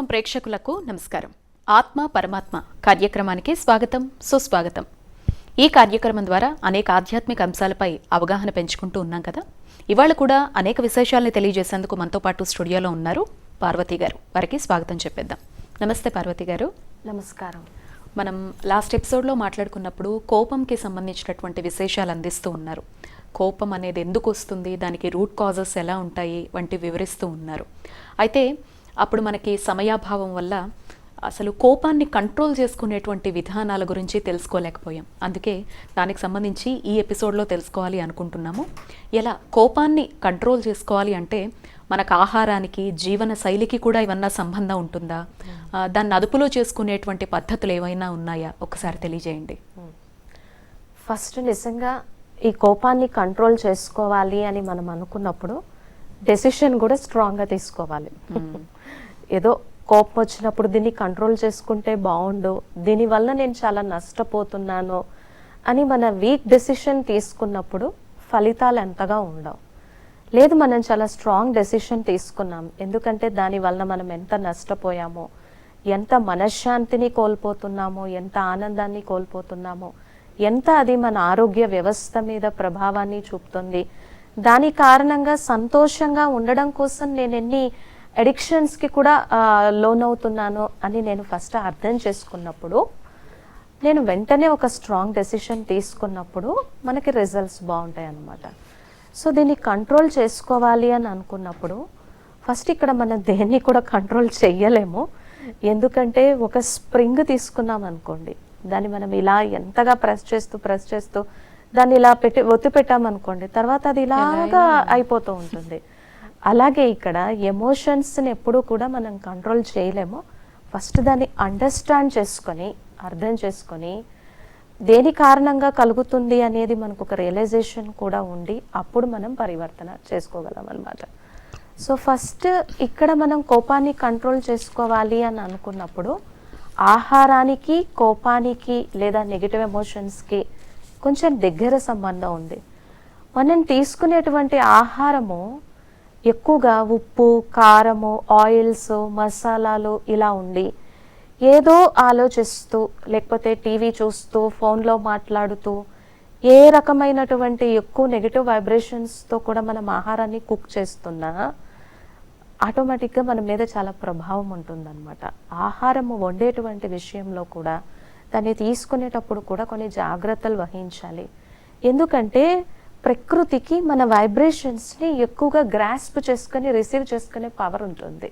ధర్మం ప్రేక్షకులకు నమస్కారం. ఆత్మ పరమాత్మ కార్యక్రమానికి స్వాగతం సుస్వాగతం. ఈ కార్యక్రమం ద్వారా అనేక ఆధ్యాత్మిక అంశాలపై అవగాహన పెంచుకుంటూ ఉన్నాం కదా? ఇవాళ కూడా అనేక విశేషాలను తెలియజేసేందుకు మనతో పాటు స్టూడియోలో ఉన్నారు పార్వతి గారు. వారికి స్వాగతం చెప్పేద్దాం. నమస్తే పార్వతి గారు. నమస్కారం. మనం లాస్ట్ ఎపిసోడ్లో మాట్లాడుకున్నప్పుడు కోపంకి సంబంధించినటువంటి విశేషాలు అందిస్తూ ఉన్నారు. కోపం అనేది ఎందుకు వస్తుంది? దానికి రూట్ కాజెస్ ఎలా ఉంటాయి? వంటి వివరిస్తూ ఉన్నారు. అయితే అప్పుడు మనకి సమయాభావం వల్ల అసలు కోపాన్ని కంట్రోల్ చేసుకునేటువంటి విధానాల గురించి తెలుసుకోలేకపోయాం. అందుకే దానికి సంబంధించి ఈ ఎపిసోడ్లో తెలుసుకోవాలి అనుకుంటున్నాము. ఎలా కోపాన్ని కంట్రోల్ చేసుకోవాలి అంటే మనకు ఆహారానికి జీవన శైలికి కూడా ఏమన్నా సంబంధం ఉంటుందా? ఆ, దాన్ని అదుపులో చేసుకునేటువంటి పద్ధతులు ఏమైనా ఉన్నాయా? ఒకసారి తెలియజేయండి. ఫస్ట్ నిజంగా ఈ కోపాన్ని కంట్రోల్ చేసుకోవాలి అని మనం అనుకున్నప్పుడు డెసిషన్ కూడా స్ట్రాంగ్గా తీసుకోవాలి. ఏదో కోపం వచ్చినప్పుడు దీన్ని కంట్రోల్ చేసుకుంటే బాగుండు దీనివల్ల నేను చాలా నష్టపోతున్నాను అని మన వీక్ డెసిషన్ తీసుకున్నప్పుడు ఫలితాలు ఎంతగా ఉండవు. లేదు మనం చాలా స్ట్రాంగ్ డెసిషన్ తీసుకున్నాం. ఎందుకంటే దానివల్ల మనం ఎంత నష్టపోయామో ఎంత మనశ్శాంతిని కోల్పోతున్నామో ఎంత ఆనందాన్ని కోల్పోతున్నామో ఎంత అది మన ఆరోగ్య వ్యవస్థ మీద ప్రభావాన్ని చూపుతుంది. దాని కారణంగా సంతోషంగా ఉండడం కోసం నేను ఎన్ని అడిక్షన్స్కి కూడా లోనవుతున్నాను అని నేను ఫస్ట్ అర్థం చేసుకున్నప్పుడు నేను వెంటనే ఒక స్ట్రాంగ్ డెసిషన్ తీసుకున్నప్పుడు మనకి రిజల్ట్స్ బాగుంటాయి అన్నమాట సో దీన్ని కంట్రోల్ చేసుకోవాలి అని అనుకున్నప్పుడు ఫస్ట్ ఇక్కడ మనం దేన్ని కూడా కంట్రోల్ చెయ్యలేము. ఎందుకంటే ఒక స్ప్రింగ్ తీసుకున్నాం అనుకోండి దాన్ని మనం ఇలా ఎంతగా ప్రెస్ చేస్తూ ప్రెస్ చేస్తూ దాన్ని ఇలా పెట్టి ఒత్తి పెట్టామనుకోండి తర్వాత అది ఇలాగా అయిపోతూ ఉంటుంది. అలాగే ఇక్కడ ఎమోషన్స్ని ఎప్పుడూ కూడా మనం కంట్రోల్ చేయలేము. ఫస్ట్ దాన్ని అండర్స్టాండ్ చేసుకొని అర్థం చేసుకొని దేని కారణంగా కలుగుతుంది అనేది మనకు ఒక రియలైజేషన్ కూడా ఉండి అప్పుడు మనం పరివర్తన చేసుకోగలం అన్నమాట సో ఫస్ట్ ఇక్కడ మనం కోపాన్ని కంట్రోల్ చేసుకోవాలి అని అనుకున్నప్పుడు ఆహారానికి కోపానికి లేదా నెగిటివ్ ఎమోషన్స్కి కొంచెం దగ్గర సంబంధం ఉంది. మనం తీసుకునేటువంటి ఆహారము ఎక్కువగా ఉప్పు కారము ఆయిల్స్ మసాలాలు ఇలా ఉండి ఏదో ఆలోచిస్తూ లేకపోతే టీవీ చూస్తూ ఫోన్లో మాట్లాడుతూ ఏ రకమైనటువంటి ఎక్కువ నెగిటివ్ వైబ్రేషన్స్తో కూడా మనం ఆహారాన్ని కుక్ చేస్తున్నా ఆటోమేటిక్గా మన మీద చాలా ప్రభావం ఉంటుందన్నమాట. ఆహారము వండేటువంటి విషయంలో కూడా దాన్ని తీసుకునేటప్పుడు కూడా కొన్ని జాగ్రత్తలు వహించాలి. ఎందుకంటే ప్రకృతికి మన వైబ్రేషన్స్ని ఎక్కువగా గ్రాస్ప్ చేసుకొని రిసీవ్ చేసుకునే పవర్ ఉంటుంది.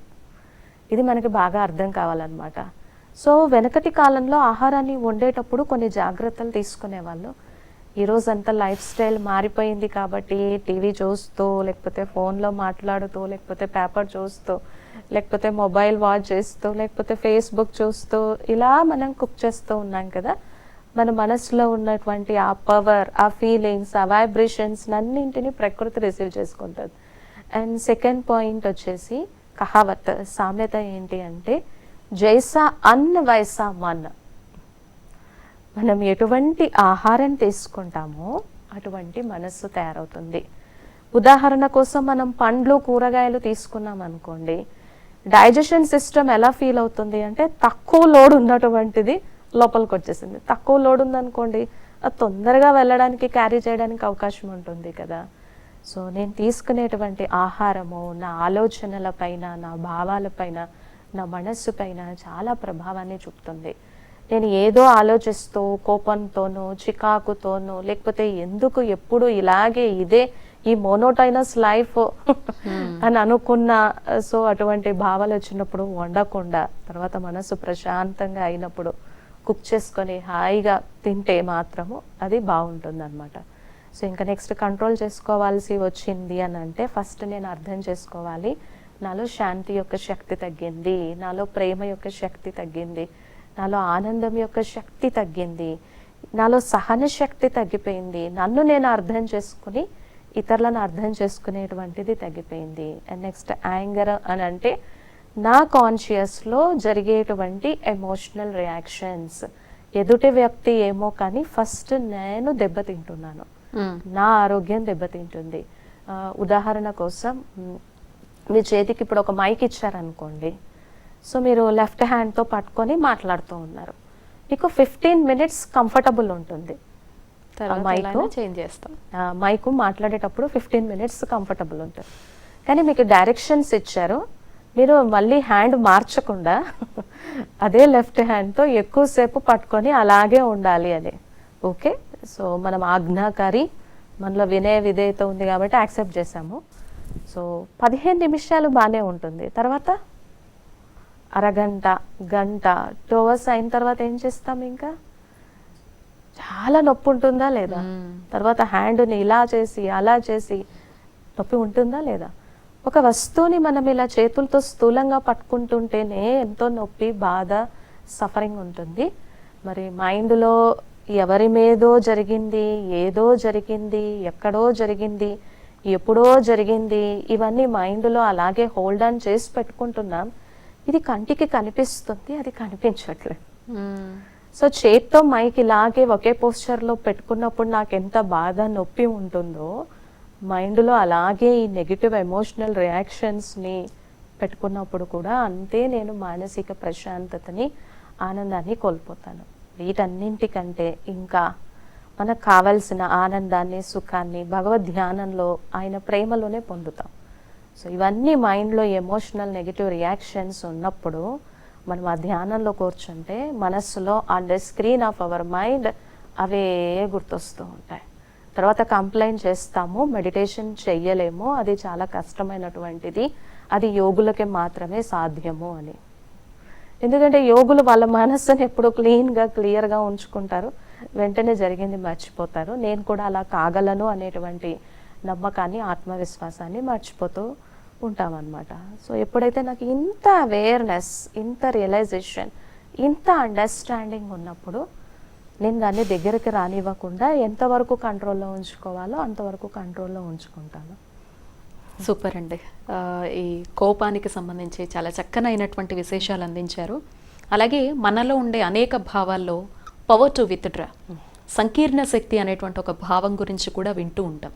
ఇది మనకి బాగా అర్థం కావాలన్నమాట. సో వెనకటి కాలంలో ఆహారాన్ని వండేటప్పుడు కొన్ని జాగ్రత్తలు తీసుకునేవాళ్ళు. ఈరోజు అంతా లైఫ్ స్టైల్ మారిపోయింది కాబట్టి టీవీ చూస్తూ లేకపోతే ఫోన్లో మాట్లాడుతూ లేకపోతే పేపర్ చూస్తూ లేకపోతే మొబైల్ వాచ్ చేస్తూ లేకపోతే ఫేస్బుక్ చూస్తూ ఇలా మనం కుక్ చేస్తూ ఉన్నాం కదా. మన మనసులో ఉన్నటువంటి ఆ పవర్ ఆ ఫీలింగ్స్ ఆ వైబ్రేషన్స్ అన్నింటినీ ప్రకృతి రిసీవ్ చేసుకుంటుంది. అండ్ సెకండ్ పాయింట్ వచ్చేసి కహావత్ సామెత ఏంటి అంటే జైసా అన్న వైసా మన్ మనం ఎటువంటి ఆహారం తీసుకుంటామో అటువంటి మనస్సు తయారవుతుంది. ఉదాహరణ కోసం మనం పండ్లు కూరగాయలు తీసుకున్నాం అనుకోండి డైజెషన్ సిస్టమ్ ఎలా ఫీల్ అవుతుంది అంటే తక్కువ లోడ్ ఉన్నటువంటిది లోపలికి వచ్చేసింది. తక్కువ లోడ్ ఉందనుకోండి అది తొందరగా వెళ్ళడానికి క్యారీ చేయడానికి అవకాశం ఉంటుంది కదా. సో నేను తీసుకునేటువంటి ఆహారము నా ఆలోచనల పైన నా భావాల పైన నా మనస్సు పైన చాలా ప్రభావాన్ని చూపుతుంది. నేను ఏదో ఆలోచిస్తూ కోపంతోనూ చికాకుతోనూ లేకపోతే ఎందుకు ఎప్పుడు ఇలాగే ఇదే ఈ మోనోటైనస్ లైఫ్ అని అనుకున్న సో అటువంటి భావాలు వచ్చినప్పుడు వండకుండా తర్వాత మనసు ప్రశాంతంగా అయినప్పుడు కుక్ చేసుకొని హాయిగా తింటే మాత్రము అది బాగుంటుంది అనమాట సో ఇంకా నెక్స్ట్ కంట్రోల్ చేసుకోవాల్సి వచ్చింది అని అంటే ఫస్ట్ నేను అర్థం చేసుకోవాలి నాలో శాంతి యొక్క శక్తి తగ్గింది నాలో ప్రేమ యొక్క శక్తి తగ్గింది నాలో ఆనందం యొక్క శక్తి తగ్గింది నాలో సహన శక్తి తగ్గిపోయింది నన్ను నేను అర్థం చేసుకుని ఇతరులను అర్థం చేసుకునేటువంటిది తగ్గిపోయింది. అండ్ నెక్స్ట్ యాంగర్ అని అంటే నా కాన్షియస్లో జరిగేటువంటి ఎమోషనల్ రియాక్షన్స్ ఎదుటి వ్యక్తి ఏమో కానీ ఫస్ట్ నేను దెబ్బతింటున్నాను. నా ఆరోగ్యం దెబ్బతింటుంది. ఉదాహరణ కోసం మ్, చేతికి ఇప్పుడు ఒక మైక్ ఇచ్చారనుకోండి. సో మీరు లెఫ్ట్ హ్యాండ్తో పట్టుకొని మాట్లాడుతూ ఉన్నారు. మీకు ఫిఫ్టీన్ మినిట్స్ కంఫర్టబుల్ ఉంటుంది. తర్వాత మైకు? చేంజ్ చేస్తాం. మైకు మాట్లాడేటప్పుడు ఫిఫ్టీన్ మినిట్స్ కంఫర్టబుల్ ఉంటుంది. కానీ మీకు డైరెక్షన్స్ ఇచ్చారు. మీరు మళ్ళీ హ్యాండ్ మార్చకుండా అదే లెఫ్ట్ హ్యాండ్తో ఎక్కువసేపు పట్టుకొని అలాగే ఉండాలి అని. ఓకే? సో మనం ఆజ్ఞాకారి మనలో వినయ విధేయత ఉంది కాబట్టి యాక్సెప్ట్ చేసాము సో పదిహేను నిమిషాలు బాగానే ఉంటుంది. తర్వాత? అరగంట గంట టూ అవర్స్ అయిన తర్వాత ఏం చేస్తాం ఇంకా? చాలా నొప్పి ఉంటుందా లేదా. తర్వాత హ్యాండ్ని ఇలా చేసి అలా చేసి నొప్పి ఉంటుందా లేదా? ఒక వస్తువుని మనం ఇలా చేతులతో స్థూలంగా పట్టుకుంటుంటేనే ఎంతో నొప్పి బాధ సఫరింగ్ ఉంటుంది. మరి మైండ్లో ఎవరి మీదో జరిగింది ఏదో జరిగింది ఎక్కడో జరిగింది ఎప్పుడో జరిగింది ఇవన్నీ మైండ్లో అలాగే హోల్డ్ ఆన్ చేసి పెట్టుకుంటున్నాం. ఇది కంటికి కనిపిస్తుంది అది కనిపించట్లేదు. సో చేత్తో మైక్ ఇలాగే ఒకే పోస్చర్లో పెట్టుకున్నప్పుడు నాకు ఎంత బాధ నొప్పి ఉంటుందో మైండ్లో అలాగే ఈ నెగిటివ్ ఎమోషనల్ రియాక్షన్స్ని పెట్టుకున్నప్పుడు కూడా అంతే నేను మానసిక ప్రశాంతతని ఆనందాన్ని కోల్పోతాను. వీటన్నింటికంటే ఇంకా మనకు కావలసిన ఆనందాన్ని సుఖాన్ని భగవద్ ధ్యానంలో ఆయన ప్రేమలోనే పొందుతాం. సో ఇవన్నీ మైండ్లో ఎమోషనల్ నెగిటివ్ రియాక్షన్స్ ఉన్నప్పుడు మనం ఆ ధ్యానంలో కూర్చుంటే మనస్సులో on the screen of our mind అవే గుర్తొస్తూ ఉంటాయి. తర్వాత కంప్లైంట్ చేస్తాము మెడిటేషన్ చెయ్యలేము అది చాలా కష్టమైనటువంటిది అది యోగులకే మాత్రమే సాధ్యము అని. ఎందుకంటే యోగులు వాళ్ళ మనస్సును ఎప్పుడు క్లీన్గా క్లియర్గా ఉంచుకుంటారు వెంటనే జరిగింది మర్చిపోతారు. నేను కూడా అలా కాగలను అనేటువంటి నమ్మకాన్ని ఆత్మవిశ్వాసాన్ని మర్చిపోతూ ఉంటామన్నమాట. సో ఎప్పుడైతే నాకు ఇంత అవేర్నెస్ ఇంత రియలైజేషన్ ఇంత అండర్స్టాండింగ్ ఉన్నప్పుడు నేను దాన్ని దగ్గరికి రానివ్వకుండా ఎంతవరకు కంట్రోల్లో ఉంచుకోవాలో అంతవరకు కంట్రోల్లో ఉంచుకుంటాను. సూపర్ అండి. ఈ కోపానికి సంబంధించి చాలా చక్కనైనటువంటి విశేషాలు అందించారు. అలాగే మనలో ఉండే అనేక భావాల్లో పవర్ టు విత్డ్రా సంకీర్ణ శక్తి అనేటువంటి ఒక భావం గురించి కూడా వింటూ ఉంటాం.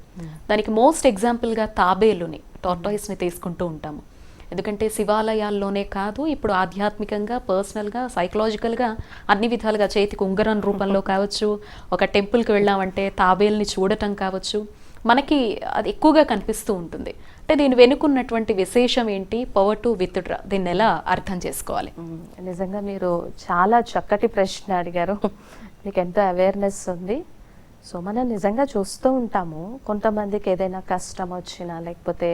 దానికి మోస్ట్ ఎగ్జాంపుల్గా తాబేలుని టార్టాయిస్ని తీసుకుంటూ ఉంటాము. ఎందుకంటే శివాలయాల్లోనే కాదు ఇప్పుడు ఆధ్యాత్మికంగా పర్సనల్గా సైకలాజికల్గా అన్ని విధాలుగా చేతికి ఉంగరం రూపంలో కావచ్చు ఒక టెంపుల్కి వెళ్ళామంటే తాబేల్ని చూడటం కావచ్చు మనకి అది ఎక్కువగా కనిపిస్తూ ఉంటుంది. అంటే దీని వెనుకున్నటువంటి విశేషం ఏంటి? పవర్ టు విత్డ్రా దీన్ని ఎలా అర్థం చేసుకోవాలి? నిజంగా మీరు చాలా చక్కటి ప్రశ్న అడిగారు. మీకు ఎంత అవేర్నెస్ ఉంది. సో మనం నిజంగా చూస్తూ ఉంటాము. కొంతమందికి ఏదైనా కష్టం వచ్చినా లేకపోతే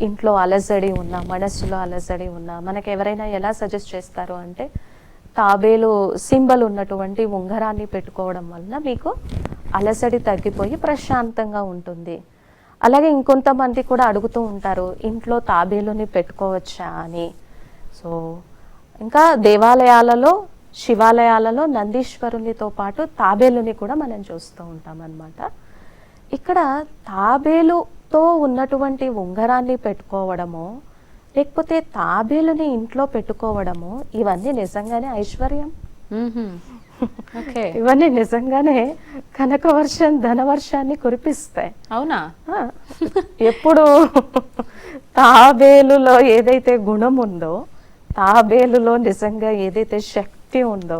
ఇంట్లో అలజడి ఉన్నా మనస్సులో అలజడి ఉన్నా మనకు ఎవరైనా ఎలా సజెస్ట్ చేస్తారు అంటే తాబేలు సింబల్ ఉన్నటువంటి ఉంగరాన్ని పెట్టుకోవడం వలన మీకు అలసడి తగ్గిపోయి ప్రశాంతంగా ఉంటుంది. అలాగే ఇంకొంతమంది కూడా అడుగుతూ ఉంటారు ఇంట్లో తాబేలుని పెట్టుకోవచ్చా? అని. సో ఇంకా దేవాలయాలలో శివాలయాలలో నందీశ్వరునితో పాటు తాబేలుని కూడా మనం చూస్తూ ఉంటాం అన్నమాట ఇక్కడ తాబేలుతో ఉన్నటువంటి ఉంగరాన్ని పెట్టుకోవడము లేకపోతే తాబేలుని ఇంట్లో పెట్టుకోవడము ఇవన్నీ నిజంగానే ఐశ్వర్యం. ఇవన్నీ నిజంగానే కనకవర్షం ధనవర్షాన్ని కురిపిస్తాయి. అవునా? ఎప్పుడు తాబేలులో ఏదైతే గుణం ఉందో తాబేలులో నిజంగా ఏదైతే శక్తి ఉందో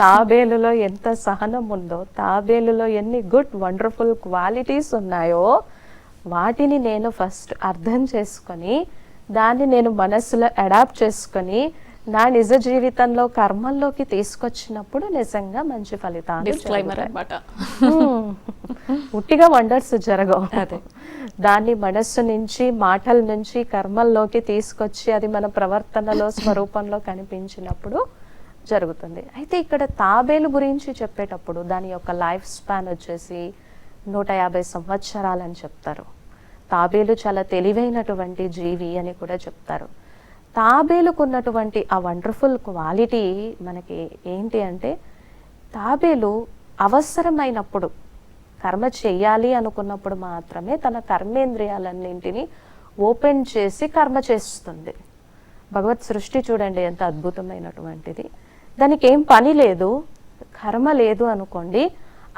తాబేలులో ఎంత సహనం ఉందో తాబేలులో ఎన్ని గుడ్ వండర్ఫుల్ క్వాలిటీస్ ఉన్నాయో వాటిని నేను ఫస్ట్ అర్థం చేసుకొని దాన్ని నేను మనస్సులో అడాప్ట్ చేసుకొని నా నిజ జీవితంలో కర్మల్లోకి తీసుకొచ్చినప్పుడు నిజంగా మంచి ఫలితాలు. ఉట్టిగా వండర్స్ జరగవు. దాన్ని మనస్సు నుంచి మాటల నుంచి కర్మల్లోకి తీసుకొచ్చి అది మన ప్రవర్తనలో స్వరూపంలో కనిపించినప్పుడు జరుగుతుంది. అయితే ఇక్కడ తాబేలు గురించి చెప్పేటప్పుడు దాని యొక్క లైఫ్ స్పాన్ వచ్చేసి నూట యాభై సంవత్సరాలని చెప్తారు. తాబేలు చాలా తెలివైనటువంటి జీవి అని కూడా చెప్తారు. తాబేలుకున్నటువంటి ఆ వండర్ఫుల్ క్వాలిటీ మనకి ఏంటి అంటే తాబేలు అవసరమైనప్పుడు కర్మ చెయ్యాలి అనుకున్నప్పుడు మాత్రమే తన కర్మేంద్రియాలన్నింటినీ ఓపెన్ చేసి కర్మ చేస్తుంది. భగవత్ సృష్టి చూడండి ఎంత అద్భుతమైనటువంటిది. దానికి ఏం పని లేదు. కర్మ లేదు అనుకోండి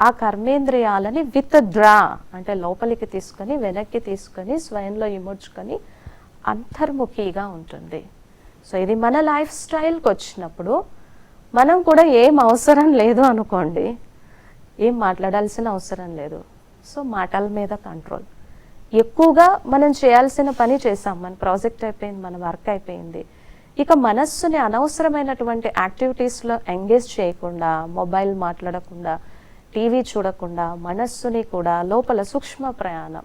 ఆ కర్మేంద్రియాలని విత్ డ్రా అంటే లోపలికి తీసుకొని వెనక్కి తీసుకొని స్వయంలో ఇముడ్చుకొని అంతర్ముఖిగా ఉంటుంది. సో ఇది మన లైఫ్ స్టైల్కి వచ్చినప్పుడు మనం కూడా ఏం అవసరం లేదు అనుకోండి. ఏం మాట్లాడాల్సిన అవసరం లేదు. సో మాటల మీద కంట్రోల్. ఎక్కువగా మనం చేయాల్సిన పని చేసాం. మన ప్రాజెక్ట్ అయిపోయింది మన వర్క్ అయిపోయింది. ఇక మనస్సుని అనవసరమైనటువంటి యాక్టివిటీస్లో ఎంగేజ్ చేయకుండా మొబైల్ మాట్లాడకుండా టీవీ చూడకుండా మనస్సుని కూడా లోపల సూక్ష్మ ప్రయాణం.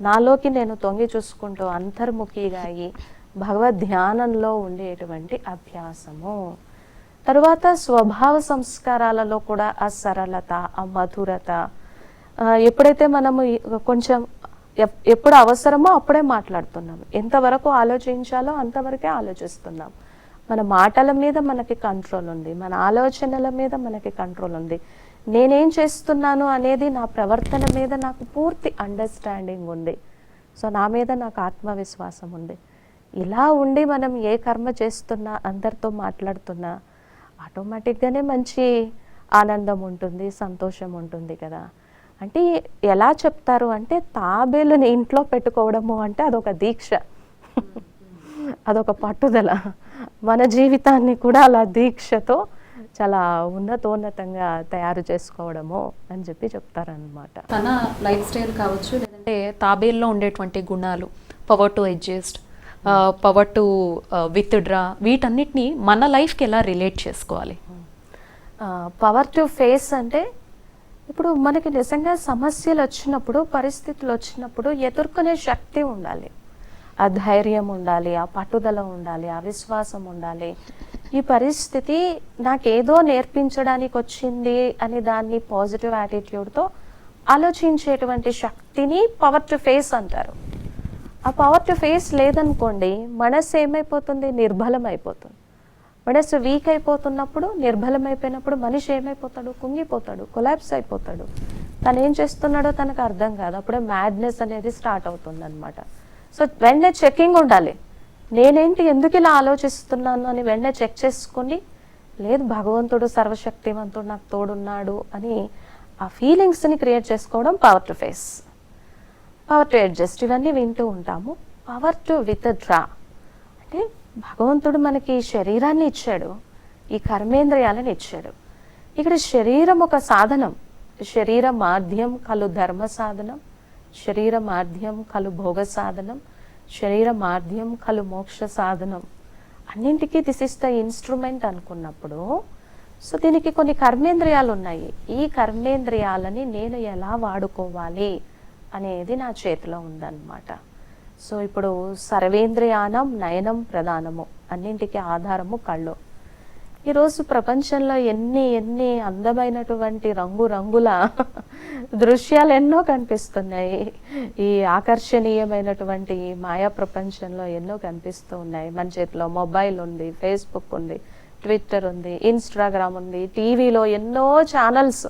నాలోకి నేను తొంగి చూసుకుంటూ అంతర్ముఖిగా అయ్యి భగవద్ ధ్యానంలో ఉండేటువంటి అభ్యాసము. తరువాత స్వభావ సంస్కారాలలో కూడా ఆ సరళత ఆ మధురత ఎప్పుడైతే మనము కొంచెం ఎప్పుడు అవసరమో అప్పుడే మాట్లాడుతున్నాం. ఎంతవరకు ఆలోచించాలో అంతవరకే ఆలోచిస్తున్నాం. మన మాటల మీద మనకి కంట్రోల్ ఉంది. మన ఆలోచనల మీద మనకి కంట్రోల్ ఉంది. నేనేం చేస్తున్నాను అనేది నా ప్రవర్తన మీద నాకు పూర్తి అండర్స్టాండింగ్ ఉంది. సో నా మీద నాకు ఆత్మవిశ్వాసం ఉంది. ఇలా ఉండి మనం ఏ కర్మ చేస్తున్నా అందరితో మాట్లాడుతున్నా ఆటోమేటిక్గానే మంచి ఆనందం ఉంటుంది సంతోషం ఉంటుంది కదా. అంటే ఎలా చెప్తారు అంటే తాబేలుని ఇంట్లో పెట్టుకోవడము అంటే అదొక దీక్ష. అదొక పట్టుదల. మన జీవితాన్ని కూడా అలా దీక్షతో చాలా ఉన్నతోన్నతంగా తయారు చేసుకోవడము అని చెప్పి చెప్తారనమాట తన లైఫ్ స్టైల్ కావచ్చు లేదంటే తాబేల్లో ఉండేటువంటి గుణాలు power to adjust power to withdraw వీటన్నిటిని మన లైఫ్కి ఎలా రిలేట్ చేసుకోవాలి? పవర్ టు ఫేస్ అంటే ఇప్పుడు మనకి నిజంగా సమస్యలు వచ్చినప్పుడు పరిస్థితులు వచ్చినప్పుడు ఎదుర్కొనే శక్తి ఉండాలి. ఆ ధైర్యం ఉండాలి ఆ పట్టుదల ఉండాలి ఆ విశ్వాసం ఉండాలి. ఈ పరిస్థితి నాకేదో నేర్పించడానికి వచ్చింది అని దాన్ని పాజిటివ్ యాటిట్యూడ్తో ఆలోచించేటువంటి శక్తిని పవర్ టు ఫేస్ అంటారు. ఆ పవర్ టు ఫేస్ లేదనుకోండి మనసు ఏమైపోతుంది? నిర్బలం అయిపోతుంది మనసు వీక్ అయిపోతున్నప్పుడు నిర్బలం అయిపోయినప్పుడు మనిషి ఏమైపోతాడు? కుంగిపోతాడు కొలాబ్స్ అయిపోతాడు. తను ఏం చేస్తున్నాడో తనకు అర్థం కాదు. అప్పుడే మ్యాడ్నెస్ అనేది స్టార్ట్ అవుతుంది అనమాట సో వెంటనే చెకింగ్ ఉండాలి. నేనేంటి ఎందుకు ఇలా ఆలోచిస్తున్నాను అని వెంటనే చెక్ చేసుకుని లేదు భగవంతుడు సర్వశక్తివంతుడు నాకు తోడున్నాడు అని ఆ ఫీలింగ్స్ని క్రియేట్ చేసుకోవడం power to face power to adjust ఇవన్నీ వింటూ ఉంటాము. పవర్ టు విత్ డ్రా అంటే భగవంతుడు మనకి ఈ శరీరాన్ని ఇచ్చాడు ఈ కర్మేంద్రియాలను ఇచ్చాడు. ఇక్కడ శరీరం ఒక సాధనం. శరీర మాధ్యం కలు ధర్మ సాధనం శరీర మాధ్యం కలు భోగ సాధనం శరీర మార్ధ్యం కలు మోక్ష సాధనం. అన్నింటికీ దిస్ ఇస్ ద ఇన్స్ట్రుమెంట్ అనుకున్నప్పుడు సో దీనికి కొన్ని కర్మేంద్రియాలు ఉన్నాయి. ఈ కర్మేంద్రియాలని నేను ఎలా వాడుకోవాలి అనేది నా చేతిలో ఉందన్నమాట. సో ఇప్పుడు సర్వేంద్రియానం నయనం ప్రధానము. అన్నింటికి ఆధారము కళ్ళు. ఈరోజు ప్రపంచంలో ఎన్ని ఎన్ని అందమైనటువంటి రంగు రంగుల దృశ్యాలు ఎన్నో కనిపిస్తున్నాయి. ఈ ఆకర్షణీయమైనటువంటి ఈ మాయా ప్రపంచంలో ఎన్నో కనిపిస్తూ ఉన్నాయి. మన చేతిలో మొబైల్ ఉంది ఫేస్బుక్ ఉంది ట్విట్టర్ ఉంది ఇన్స్టాగ్రామ్ ఉంది టీవీలో ఎన్నో ఛానల్స్.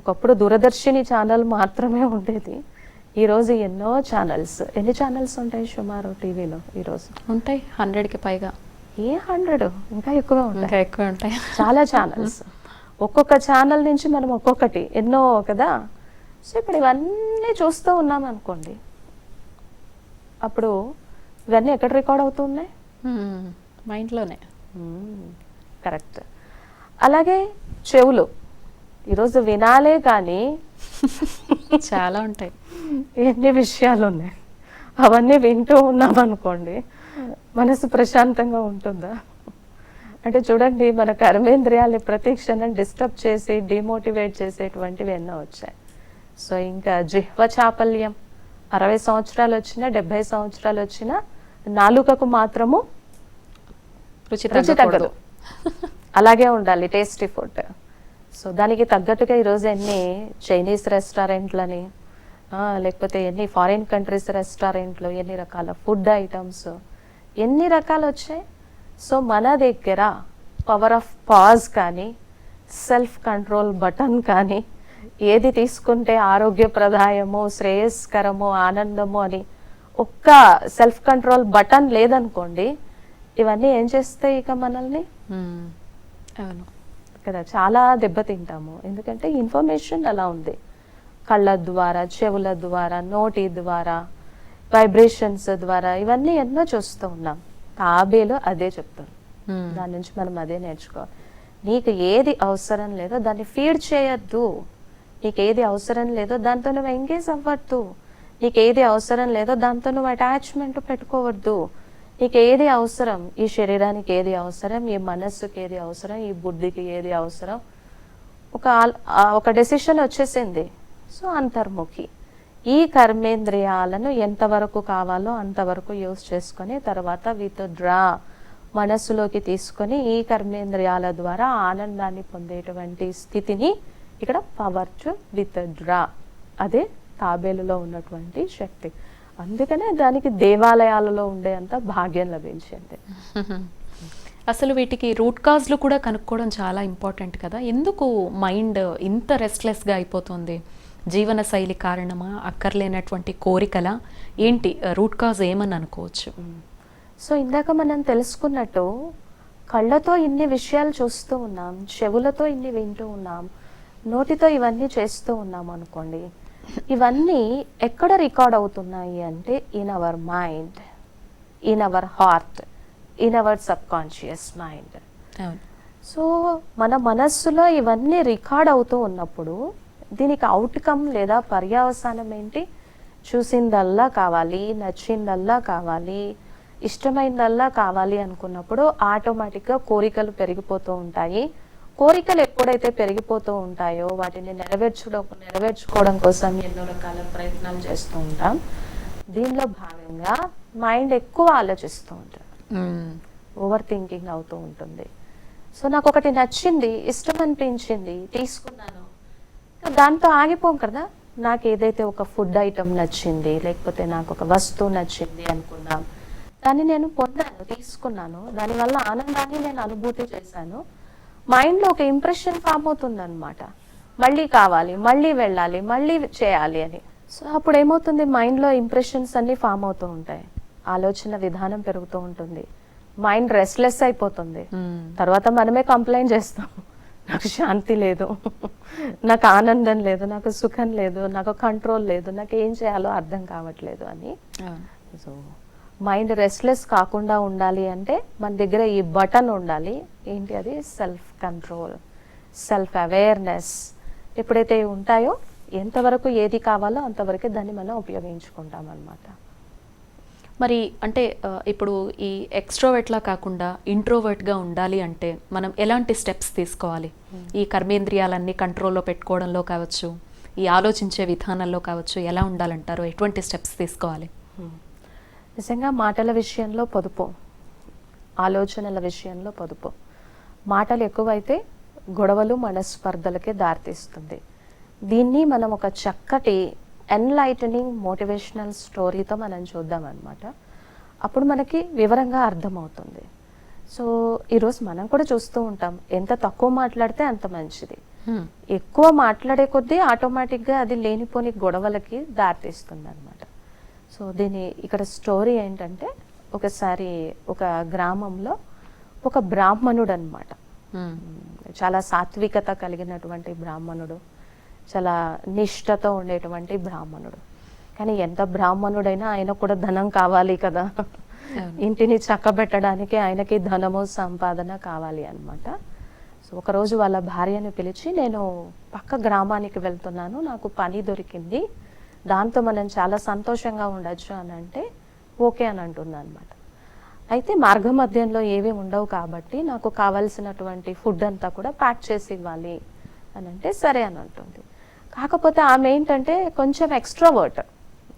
ఒకప్పుడు దూరదర్శిని ఛానల్ మాత్రమే ఉండేది. ఈరోజు ఎన్నో ఛానల్స్. ఎన్ని ఛానల్స్ ఉంటాయి సుమారు టీవీలో ఈరోజు? ఉంటాయి హండ్రెడ్కి పైగా. ఏ హండ్రెడ్? ఇంకా ఎక్కువ ఉంటాయి. ఇంకా ఎక్కువ ఉంటాయి. చాలా ఛానల్స్ ఒక్కొక్క ఛానల్ నుంచి మనం ఒక్కొక్కటి ఎన్నో కదా? సో ఇప్పుడు ఇవన్నీ చూస్తూ ఉన్నాం అనుకోండి. అప్పుడు ఇవన్నీ ఎక్కడ రికార్డ్ అవుతున్నాయి ఇంట్లోనే. కరెక్ట్. అలాగే చెవులు. ఈరోజు వినాలే కానీ చాలా ఉంటాయి. ఎన్ని విషయాలు ఉన్నాయి? అవన్నీ వింటూ ఉన్నాం అనుకోండి. మనసు ప్రశాంతంగా ఉంటుందా? అంటే చూడండి మన కర్మేంద్రియాల్ని ప్రతి క్షణం డిస్టర్బ్ చేసి డిమోటివేట్ చేసేటువంటివి ఎన్నో వచ్చాయి. సో ఇంకా జిహ్వ చాపల్యం అరవై సంవత్సరాలు వచ్చినా డెబ్బై సంవత్సరాలు వచ్చినా నాలుకకు మాత్రము రుచి రుచి తగ్గదు అలాగే ఉండాలి టేస్టీ ఫుడ్. సో దానికి తగ్గట్టుగా ఈరోజు ఎన్ని చైనీస్ రెస్టారెంట్లని లేకపోతే ఎన్ని ఫారిన్ కంట్రీస్ రెస్టారెంట్లు ఎన్ని రకాల ఫుడ్ ఐటమ్స్ ఎన్ని రకాలు వచ్చాయి సో మన దగ్గర పవర్ ఆఫ్ పాజ్ కానీ సెల్ఫ్ కంట్రోల్ బటన్ కానీ ఏది తీసుకుంటే ఆరోగ్యప్రదాయము శ్రేయస్కరము ఆనందము అని ఒక్క సెల్ఫ్ కంట్రోల్ బటన్ లేదనుకోండి ఇవన్నీ ఏం చేస్తాయి ఇక మనల్ని. అవును. కదా చాలా దెబ్బతింటాము. ఎందుకంటే ఇన్ఫర్మేషన్ అలా ఉంది. కళ్ళ ద్వారా చెవుల ద్వారా నోటి ద్వారా వైబ్రేషన్స్ ద్వారా ఇవన్నీ ఎన్నో చూస్తూ ఉన్నాం. తాబేలు అదే చెప్తారు మ్మ్. దాని నుంచి మనం అదే నేర్చుకోవాలి. నీకు ఏది అవసరం లేదో దాన్ని ఫీడ్ చేయొద్దు. నీకు ఏది అవసరం లేదో దాంతో నువ్వు ఎంగేజ్ అవ్వద్దు. నీకు ఏది అవసరం లేదో దాంతో నువ్వు అటాచ్మెంట్ పెట్టుకోవద్దు. నీకు ఏది అవసరం? ఈ శరీరానికి ఏది అవసరం? ఈ మనస్సుకి ఏది అవసరం? ఈ బుద్ధికి ఏది అవసరం? ఒక ఒక డెసిషన్ వచ్చేసింది. సో అంతర్ముఖి. ఈ కర్మేంద్రియాలను ఎంతవరకు కావాలో అంతవరకు యూజ్ చేసుకొని తర్వాత విత్ డ్రా మనస్సులోకి తీసుకొని ఈ కర్మేంద్రియాల ద్వారా ఆనందాన్ని పొందేటువంటి స్థితిని ఇక్కడ పవర్ టు విత్ డ్రా. అదే తాబేలులో ఉన్నటువంటి శక్తి. అందుకనే దానికి దేవాలయాలలో ఉండేంత భాగ్యం లభించింది. అసలు వీటికి రూట్ కాజ్లు కూడా కనుక్కోవడం చాలా ఇంపార్టెంట్ కదా? ఎందుకు మైండ్ ఇంత రెస్ట్లెస్గా అయిపోతుంది? జీవన శైలి కారణమా అక్కర్లేనటువంటి కోరికల ఏంటి రూట్ కాజ్ ఏమని అనుకోవచ్చు? సో ఇందాక మనం తెలుసుకున్నట్టు కళ్ళతో ఇన్ని విషయాలు చూస్తూ ఉన్నాం చెవులతో ఇన్ని వింటూ ఉన్నాం నోటితో ఇవన్నీ చేస్తూ ఉన్నాం అనుకోండి ఇవన్నీ ఎక్కడ రికార్డ్ అవుతున్నాయి అంటే in our mind in our heart in our subconscious mind so మన మనస్సులో ఇవన్నీ రికార్డ్ అవుతూ ఉన్నప్పుడు దీనికి అవుట్కమ్ లేదా పర్యావసానం ఏంటి? చూసిందల్లా కావాలి నచ్చిందల్లా కావాలి ఇష్టమైందల్లా కావాలి అనుకున్నప్పుడు ఆటోమేటిక్గా కోరికలు పెరిగిపోతూ ఉంటాయి. కోరికలు ఎప్పుడైతే పెరిగిపోతూ ఉంటాయో వాటిని నెరవేర్చడం నెరవేర్చుకోవడం కోసం ఎన్నో రకాల ప్రయత్నాలు చేస్తూ ఉంటాం. దీనిలో భాగంగా మైండ్ ఎక్కువ ఆలోచిస్తూ ఉంటాం మ్మ్. ఓవర్ థింకింగ్ అవుతూ ఉంటుంది. సో నాకు ఒకటి నచ్చింది ఇష్టం అనిపించింది తీసుకున్నాను దాంతో ఆగిపోం కదా. నాకు ఏదైతే ఒక ఫుడ్ ఐటమ్ నచ్చింది లేకపోతే నాకు ఒక వస్తువు నచ్చింది అనుకుందాం దాన్ని నేను పొందాను తీసుకున్నాను. దానివల్ల ఆనందాన్ని నేను అనుభూతి చేశాను. మైండ్లో ఒక ఇంప్రెషన్ ఫామ్ అవుతుంది అనమాట మళ్ళీ కావాలి మళ్ళీ వెళ్ళాలి మళ్ళీ చేయాలి అని. సో అప్పుడు ఏమవుతుంది మైండ్లో ఇంప్రెషన్స్ అన్నీ ఫామ్ అవుతూ ఉంటాయి. ఆలోచన విధానం పెరుగుతూ ఉంటుంది. మైండ్ రెస్ట్లెస్ అయిపోతుంది. తర్వాత మనమే కంప్లైంట్ చేస్తాం. నాకు శాంతి లేదు. నాకు ఆనందం లేదు నాకు సుఖం లేదు నాకు కంట్రోల్ లేదు నాకు ఏం చేయాలో అర్థం కావట్లేదు అని. సో మైండ్ రెస్ట్లెస్ కాకుండా ఉండాలి అంటే మన దగ్గర ఈ బటన్ ఉండాలి. ఏంటి అది? Self control self awareness. ఎప్పుడైతే ఉంటాయో ఎంతవరకు ఏది కావాలో అంతవరకే దాన్ని మనం ఉపయోగించుకుంటాం అనమాట మరి అంటే ఇప్పుడు ఈ ఎక్స్ట్రోవర్ట్లా కాకుండా ఇంట్రోవర్ట్గా ఉండాలి అంటే మనం ఎలాంటి స్టెప్స్ తీసుకోవాలి? ఈ కర్మేంద్రియాలన్నీ కంట్రోల్లో పెట్టుకోవడంలో కావచ్చు ఈ ఆలోచించే విధానంలో కావచ్చు ఎలా ఉండాలంటారు? ఎటువంటి స్టెప్స్ తీసుకోవాలి? నిజంగా మాటల విషయంలో పొదుపు ఆలోచనల విషయంలో పొదుపు. మాటలు ఎక్కువైతే గొడవలు మనస్పర్ధలకే దారితీస్తుంది. దీన్ని మనం ఒక చక్కటి ఎన్లైటనింగ్ మోటివేషనల్ స్టోరీతో మనం చూద్దాం అనమాట అప్పుడు మనకి వివరంగా అర్థమవుతుంది. సో ఈరోజు మనం కూడా చూస్తూ ఉంటాం. ఎంత తక్కువ మాట్లాడితే అంత మంచిది. ఎక్కువ మాట్లాడే కొద్దీ ఆటోమేటిక్గా అది లేనిపోని గొడవలకి దారితీస్తుంది అనమాట సో దీని ఇక్కడ స్టోరీ ఏంటంటే ఒకసారి ఒక గ్రామంలో ఒక బ్రాహ్మణుడు అనమాట. చాలా సాత్వికత కలిగినటువంటి బ్రాహ్మణుడు. చాలా నిష్ఠతో ఉండేటువంటి బ్రాహ్మణుడు. కానీ ఎంత బ్రాహ్మణుడైనా ఆయన కూడా ధనం కావాలి కదా. ఇంటిని చక్కబెట్టడానికి ఆయనకి ధనము సంపాదన కావాలి అన్నమాట. సో ఒకరోజు వాళ్ళ భార్యను పిలిచి నేను పక్క గ్రామానికి వెళ్తున్నాను నాకు పని దొరికింది. దాంతో మనం చాలా సంతోషంగా ఉండొచ్చు అని అంటే ఓకే అని అంటుంది అనమాట అయితే మార్గ మధ్యంలో ఏవి ఉండవు కాబట్టి నాకు కావాల్సినటువంటి ఫుడ్ అంతా కూడా ప్యాక్ చేసి ఇవ్వాలి అని అంటే సరే అని అంటుంది. కాకపోతే ఆమె ఏంటంటే కొంచెం ఎక్స్ట్రావర్ట్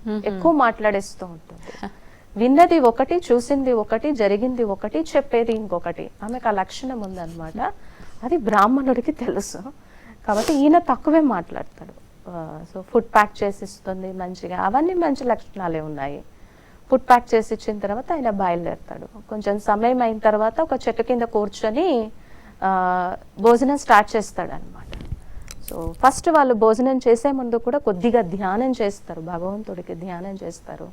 మ్మ్. ఎక్కువ మాట్లాడేస్తూ ఉంటుంది. విన్నది ఒకటి చూసింది ఒకటి జరిగింది ఒకటి చెప్పేది ఇంకొకటి. ఆమెకు ఆ లక్షణం ఉందన్నమాట. అది బ్రాహ్మణుడికి తెలుసు. కాబట్టి ఈయన తక్కువే మాట్లాడతాడు. సో ఫుడ్ ప్యాక్ చేసి ఇస్తుంది మంచిగా. అవన్నీ మంచి లక్షణాలే ఉన్నాయి. ఫుడ్ ప్యాక్ చేసి ఇచ్చిన తర్వాత ఆయన బయలుదేరుతాడు. కొంచెం సమయం అయిన తర్వాత ఒక చెట్టు కింద కూర్చొని భోజనం స్టార్ట్ చేస్తాడు అనమాట సో ఫస్ట్ వాళ్ళు భోజనం చేసే ముందు కూడా కొద్దిగా ధ్యానం చేస్తారు. భగవంతుడికి ధ్యానం చేస్తారు.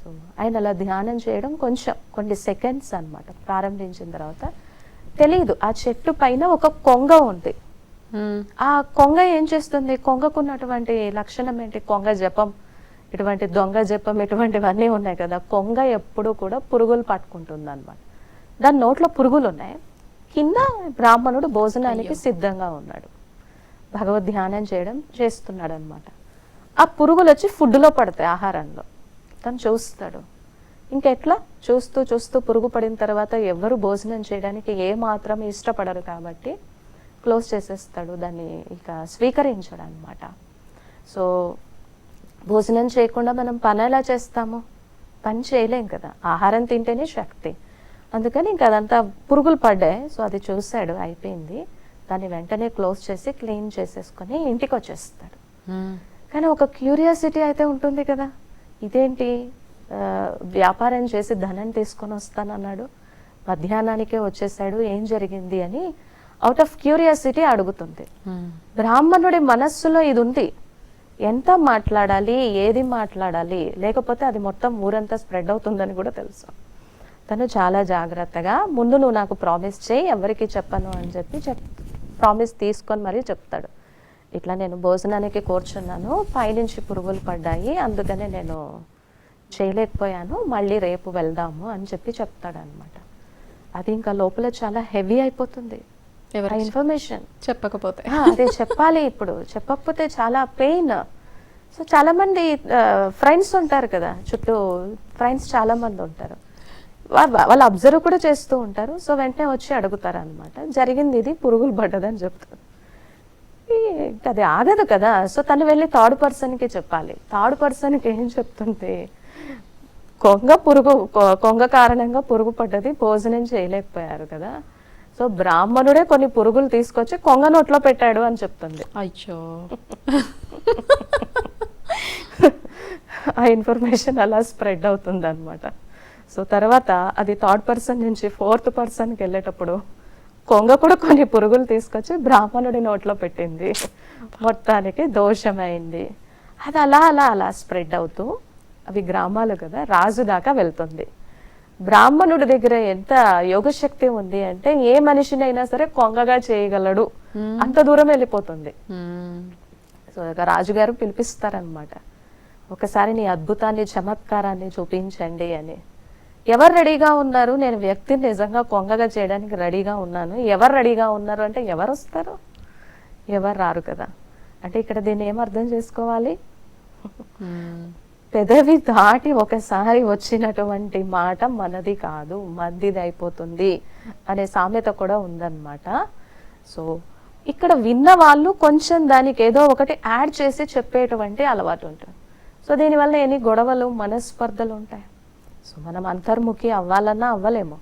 సో ఆయన అలా ధ్యానం చేయడం కొంచెం కొన్ని సెకండ్స్ అన్నమాట. ప్రారంభించిన తర్వాత తెలియదు ఆ చెట్టు పైన ఒక కొంగ ఉంది. ఆ కొంగ ఏం చేస్తుంది? కొంగకున్నటువంటి లక్షణం ఏంటి? కొంగ జపం. ఇటువంటి దొంగ జపం ఇటువంటివన్నీ ఉన్నాయి కదా. కొంగ ఎప్పుడు కూడా పురుగులు పట్టుకుంటుంది అనమాట దాని నోట్లో పురుగులు ఉన్నాయి. కింద బ్రాహ్మణుడు భోజనానికి సిద్ధంగా ఉన్నాడు. భగవద్ ధ్యానం చేయడం చేస్తున్నాడు అనమాట ఆ పురుగులు వచ్చి ఫుడ్లో పడతాయి ఆహారంలో. తను చూస్తాడు. ఇంకెట్లా చూస్తూ చూస్తూ పురుగు పడిన తర్వాత ఎవరు భోజనం చేయడానికి ఏ మాత్రం ఇష్టపడరు కాబట్టి క్లోజ్ చేసేస్తాడు. దాన్ని ఇక స్వీకరించడు అనమాట సో భోజనం చేయకుండా మనం పని ఎలా చేస్తాము? పని చేయలేం కదా. ఆహారం తింటేనే శక్తి. అందుకని ఇంకా అదంతా పురుగులు పడ్డాయి. సో అది చూశాడు. అయిపోయింది. దాన్ని వెంటనే క్లోజ్ చేసి క్లీన్ చేసేసుకొని ఇంటికి వచ్చేస్తాడు కానీ ఒక క్యూరియాసిటీ అయితే ఉంటుంది కదా. ఇదేంటి? వ్యాపారం చేసి ధనం తీసుకొని వస్తానన్నాడు. మధ్యాహ్నానికే వచ్చేసాడు. ఏం జరిగింది అని అవుట్ ఆఫ్ క్యూరియాసిటీ అడుగుతుంది. బ్రాహ్మణుడి మనస్సులో ఇది ఉంది ఎంత మాట్లాడాలి? ఏది మాట్లాడాలి? లేకపోతే అది మొత్తం ఊరంతా స్ప్రెడ్ అవుతుందని కూడా తెలుసు. తను చాలా జాగ్రత్తగా ముందు నువ్వు నాకు ప్రామిస్ చేయి ఎవరికి చెప్పను అని చెప్పి చెప్ ప్రామిస్ తీసుకొని మరీ చెప్తాడు. ఇట్లా నేను భోజనానికి కూర్చున్నాను పైనుంచి పురుగులు పడ్డాయి అందుకనే నేను చేయలేకపోయాను మళ్ళీ రేపు వెళ్దాము అని చెప్పి చెప్తాడు అనమాట అది ఇంకా లోపల చాలా హెవీ అయిపోతుంది. ఇన్ఫర్మేషన్. చెప్పకపోతే. అదే చెప్పాలి ఇప్పుడు. చెప్పకపోతే చాలా పెయిన్. సో చాలా మంది ఫ్రెండ్స్ ఉంటారు కదా చుట్టూ ఫ్రెండ్స్ చాలా మంది ఉంటారు. వాళ్ళు అబ్జర్వ్ కూడా చేస్తూ ఉంటారు. సో వెంటనే వచ్చి అడుగుతారు అనమాట జరిగింది ఇది పురుగులు పడ్డదని చెప్తారు. అది ఆగదు కదా. సో తను వెళ్ళి థర్డ్ పర్సన్కి చెప్పాలి. థర్డ్ పర్సన్కి ఏం చెప్తుంది కొంగ పురుగు కొంగ కారణంగా పురుగు పడ్డది భోజనం చేయలేకపోయారు కదా. సో బ్రాహ్మణుడే కొన్ని పురుగులు తీసుకొచ్చి కొంగ నోట్లో పెట్టాడు అని చెప్తుంది. అయ్యో. ఆ ఇన్ఫర్మేషన్ అలా స్ప్రెడ్ అవుతుంది అనమాట సో తర్వాత అది థర్డ్ పర్సన్ నుంచి ఫోర్త్ పర్సన్కి వెళ్ళేటప్పుడు కొంగ కూడా కొన్ని పురుగులు తీసుకొచ్చి బ్రాహ్మణుడి నోట్లో పెట్టింది. మొత్తానికి దోషమైంది. అది అలా అలా అలా స్ప్రెడ్ అవుతూ అవి గ్రామాలు కదా రాజు దాకా వెళ్తుంది. బ్రాహ్మణుడి దగ్గర ఎంత యోగశక్తి ఉంది అంటే ఏ మనిషినైనా సరే కొంగగా చేయగలడు. అంత దూరం వెళ్ళిపోతుంది. సో ఇక రాజుగారు పిలిపిస్తారనమాట ఒకసారి నీ అద్భుతాన్ని చమత్కారాన్ని చూపించండి అని. ఎవరు రెడీగా ఉన్నారు? నేను వ్యక్తిని నిజంగా కొంగగా చేయడానికి రెడీగా ఉన్నాను. ఎవరు రెడీగా ఉన్నారు అంటే ఎవరు వస్తారు? ఎవరు రారు కదా. అంటే ఇక్కడ దీన్ని ఏం అర్థం చేసుకోవాలి? పెదవి దాటి ఒకసారి వచ్చినటువంటి మాట మనది కాదు మందిది అయిపోతుంది అనే సామెత కూడా ఉందన్నమాట. సో ఇక్కడ విన్న వాళ్ళు కొంచెం దానికి ఏదో ఒకటి యాడ్ చేసి చెప్పేటువంటి అలవాటు ఉంటుంది. సో దీనివల్ల ఎన్ని గొడవలు మనస్పర్ధలు ఉంటాయి? సో మనం అంతర్ముఖి అవ్వాలన్నా అవ్వలేము.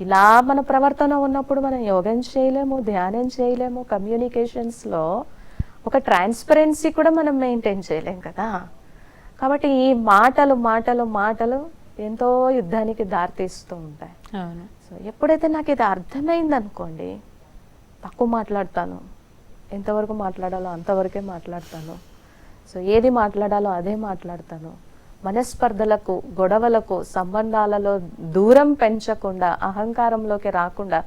ఇలా మన ప్రవర్తన ఉన్నప్పుడు మనం యోగం చేయలేము ధ్యానం చేయలేము కమ్యూనికేషన్స్లో ఒక ట్రాన్స్పరెన్సీ కూడా మనం మెయింటైన్ చేయలేం కదా. కాబట్టి ఈ మాటలు మాటలు మాటలు ఎంతో యుద్ధానికి దారితీస్తూ ఉంటాయి. సో ఎప్పుడైతే నాకు ఇది అర్థమైంది అనుకోండి తక్కువ మాట్లాడతాను. ఎంతవరకు మాట్లాడాలో అంతవరకే మాట్లాడతాను. సో ఏది మాట్లాడాలో అదే మాట్లాడతాను. మనస్పర్ధలకు గొడవలకు సంబంధాలలో దూరం పెంచకుండా అహంకారంలోకి రాకుండా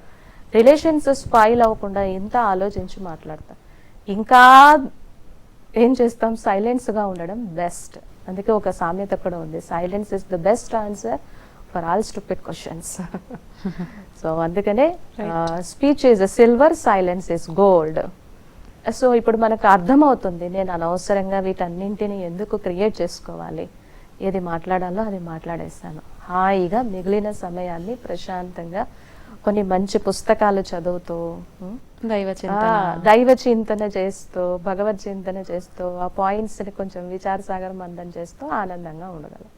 రిలేషన్స్ స్పాయిల్ అవ్వకుండా ఇంత ఆలోచించి మాట్లాడతాను ఇంకా ఏం చేస్తాం? సైలెన్స్గా ఉండడం బెస్ట్. అందుకే ఒక సామెత కూడా ఉంది. Silence is the best answer for all stupid questions. So అందుకనే speech is silver silence is gold. So ఇప్పుడు మనకు అర్థమవుతుంది నేను అనవసరంగా వీటన్నింటిని ఎందుకు క్రియేట్ చేసుకోవాలి? ఏది మాట్లాడాలో అది మాట్లాడేస్తాను. హాయిగా మిగిలిన సమయాన్ని ప్రశాంతంగా కొన్ని మంచి పుస్తకాలు చదువుతూ దైవ చింతన. దైవ చింతన చేస్తూ భగవద్ చింతన చేస్తూ ఆ పాయింట్స్ని కొంచెం విచారసాగర్ మందం చేస్తూ ఆనందంగా ఉండగలం.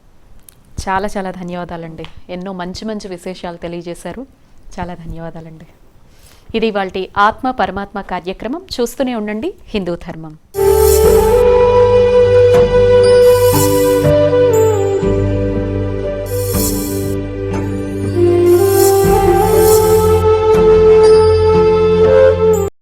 చాలా చాలా ధన్యవాదాలండి. ఎన్నో మంచి మంచి విశేషాలు తెలియజేశారు. చాలా ధన్యవాదాలండి. ఇది వాళ్ళ ఆత్మ పరమాత్మ కార్యక్రమం. చూస్తూనే ఉండండి. హిందూ ధర్మం.